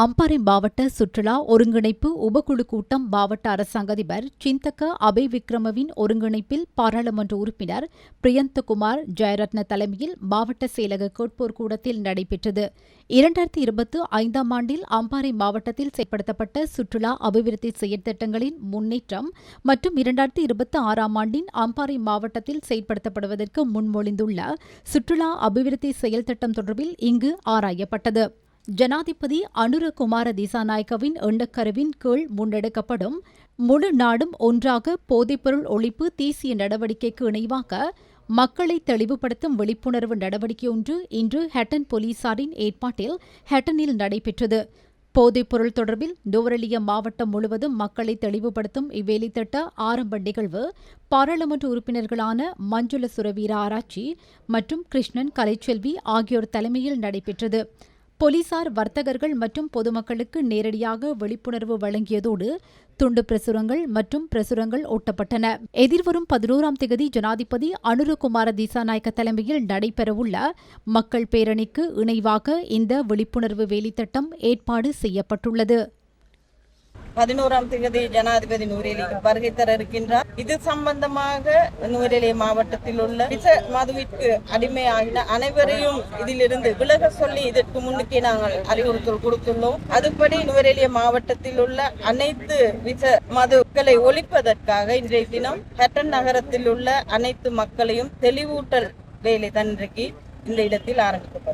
அம்பாறை மாவட்ட சுற்றுலா ஒருங்கிணைப்பு உபகுழு கூட்டம் மாவட்ட அரசாங்க அதிபர் சிந்தக்க அபய் விக்ரமவின் ஒருங்கிணைப்பில் பாராளுமன்ற உறுப்பினர் பிரியந்தகுமார் ஜெயரத்ன தலைமையில் மாவட்ட செயலக கேட்போர் கூடத்தில் நடைபெற்றது. இரண்டாயிரத்தி இருபத்தி ஐந்தாம் ஆண்டில் அம்பாறை மாவட்டத்தில் செயல்படுத்தப்பட்ட சுற்றுலா அபிவிருத்தி செயற்திட்டங்களின் முன்னேற்றம் மற்றும் இரண்டாயிரத்தி இருபத்தி ஆறாம் ஆண்டின் அம்பாறை மாவட்டத்தில் செயல்படுத்தப்படுவதற்கு முன்மொழிந்துள்ள சுற்றுலா அபிவிருத்தி செயல்திட்டம் தொடர்பில் இங்கு ஆராயப்பட்டது. ஜனாதிபதி அனுரகுமார திசாநாயக்கவின் எண்ணக்கருவின் கீழ் முன்னெடுக்கப்படும் முழு நாடும் ஒன்றாக போதைப்பொருள் ஒழிப்பு தேசிய நடவடிக்கைக்கு இணைவாக மக்களை தெளிவுபடுத்தும் விழிப்புணர்வு நடவடிக்கை ஒன்று இன்று ஹெட்டன் போலீசாரின் ஏற்பாட்டில் ஹெட்டனில் நடைபெற்றது. போதைப்பொருள் தொடர்பில் நுவரெலிய மாவட்டம் முழுவதும் மக்களை தெளிவுபடுத்தும் இவ்வேலித்திட்ட ஆரம்ப நிகழ்வு பாராளுமன்ற உறுப்பினர்களான மஞ்சுள சுரவீர ஆராய்ச்சி மற்றும் கிருஷ்ணன் கலைச்செல்வி ஆகியோர் தலைமையில் நடைபெற்றது. போலீசார் வர்த்தகர்கள் மற்றும் பொதுமக்களுக்கு நேரடியாக விழிப்புணர்வு வழங்கியதோடு துண்டு பிரசுரங்கள் மற்றும் பிரசுரங்கள் ஒட்டப்பட்டன. எதிர்வரும் பதினோராம் தேதி ஜனாதிபதி அனுரகுமார திசாநாயக்க தலைமையில் நடைபெறவுள்ள மக்கள் பேரணிக்கு இணைவாக இந்த விழிப்புணர்வு வேலித்திட்டம் ஏற்பாடு செய்யப்பட்டுள்ளது. பதினோராம் தேதி ஜனாதிபதி நூரேலிக்கு வருகை தர இருக்கின்றார் இது சம்பந்தமாக நூரேலி மாவட்டத்தில் உள்ள விச மதுவிற்கு அடிமையாகின அனைவரையும் இதிலிருந்து விலக சொல்லி இதற்கு முன்னுக்கே நாங்கள் அறிவுறுத்தல் கொடுத்துள்ளோம். அதுபடி நுவரெலிய மாவட்டத்தில் உள்ள அனைத்து விச மதுக்களை ஒழிப்பதற்காக இன்றைய தினம் ஹட்டன் நகரத்தில் உள்ள அனைத்து மக்களையும் தெளிவூட்டல் வேலை தன்றைக்கு இந்த இடத்தில் ஆரம்பிக்கப்படும்.